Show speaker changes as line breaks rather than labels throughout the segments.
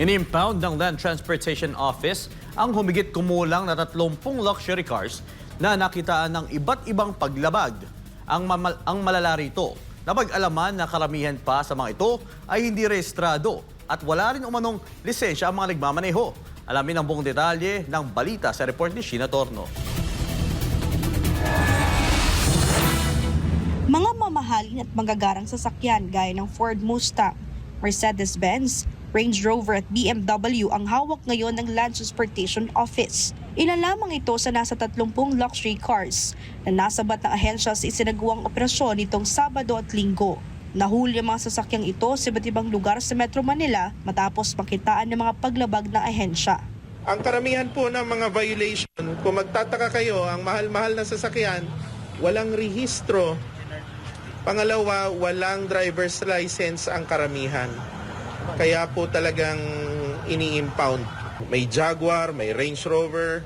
Inimpound ng Land Transportation Office ang humigit kumulang na 30 luxury cars na nakitaan ng iba't ibang paglabag. Ang, mamal- ang malala rito, napag-alaman na karamihan pa sa mga ito ay hindi rehistrado at wala rin umanong lisensya ang mga nagmamaneho. Alamin ang buong detalye ng balita sa report ni Sheena Torno.
Mga mamahalin at magagarang sasakyan gaya ng Ford Mustang, Mercedes-Benz, Range Rover at BMW ang hawak ngayon ng Land Transportation Office. Ilan lamang ito sa nasa 30 luxury cars na nasabat ng ahensya sa isinagawang operasyon nitong Sabado at Linggo. Nahuli ang mga sasakyang ito sa iba't ibang lugar sa Metro Manila matapos makitaan ng mga paglabag ng ahensya.
Ang karamihan po ng mga violation, kung magtataka kayo, ang mahal-mahal na sasakyan, walang rehistro. Pangalawa, walang driver's license ang karamihan. Kaya po talagang ini-impound. May Jaguar, may Range Rover.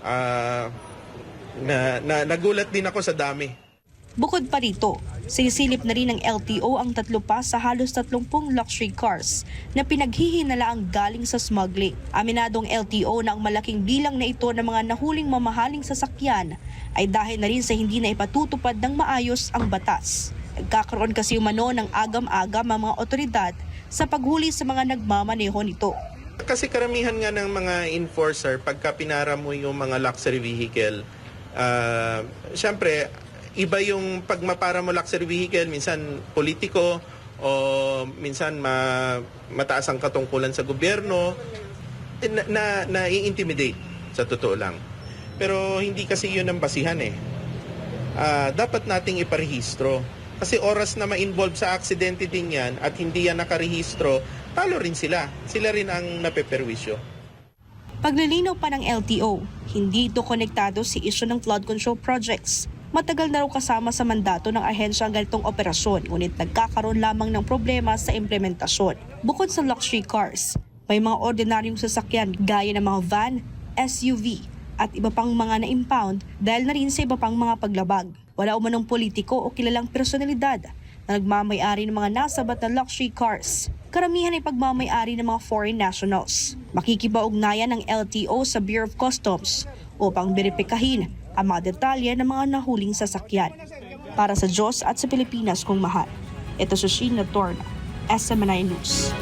ah, na, na, nagulat din ako sa dami.
Bukod pa rito, sinisilip na rin ng LTO ang tatlo pa sa halos 30 luxury cars na pinaghihinala ang galing sa smuggling. Aminadong LTO na ang malaking bilang na ito ng mga nahuling mamahaling sasakyan ay dahil na rin sa hindi na ipatutupad ng maayos ang batas. Nagkakaroon kasi umano ng agam-agam ang mga otoridad sa paghuli sa mga nagmamaneho nito.
Kasi karamihan nga ng mga enforcer, pagka pinara mo yung mga luxury vehicle, ah, syempre, iba yung pag mapara mo luxury vehicle, minsan politiko, o minsan ma, mataas ang katungkulan sa gobyerno, eh, na, na, na-intimidate sa totoo lang. Pero hindi kasi yun ang basihan eh. Ah, dapat nating iparehistro. Kasi oras na ma-involve sa aksidente din yan at hindi yan nakarehistro, talo rin sila. Sila rin ang napeperwisyo.
Paglilinaw pa ng LTO, hindi ito konektado sa isyu ng flood control projects. Matagal na raw kasama sa mandato ng ahensya ang ganitong operasyon, ngunit nagkakaroon lamang ng problema sa implementasyon. Bukod sa luxury cars, may mga ordinaryong sasakyan gaya ng mga van, SUV, at iba pang mga na-impound dahil na rin sa iba pang mga paglabag. Wala umanong politiko o kilalang personalidad na nagmamayari ng mga nasabat na luxury cars. Karamihan ay pagmamayari ng mga foreign nationals. Makikipaugnayan ng LTO sa Bureau of Customs upang beripikahin ang mga detalye ng mga nahuling sasakyan. Para sa Diyos at sa Pilipinas kung mahal. Ito si Sheena Torna, SMNI News.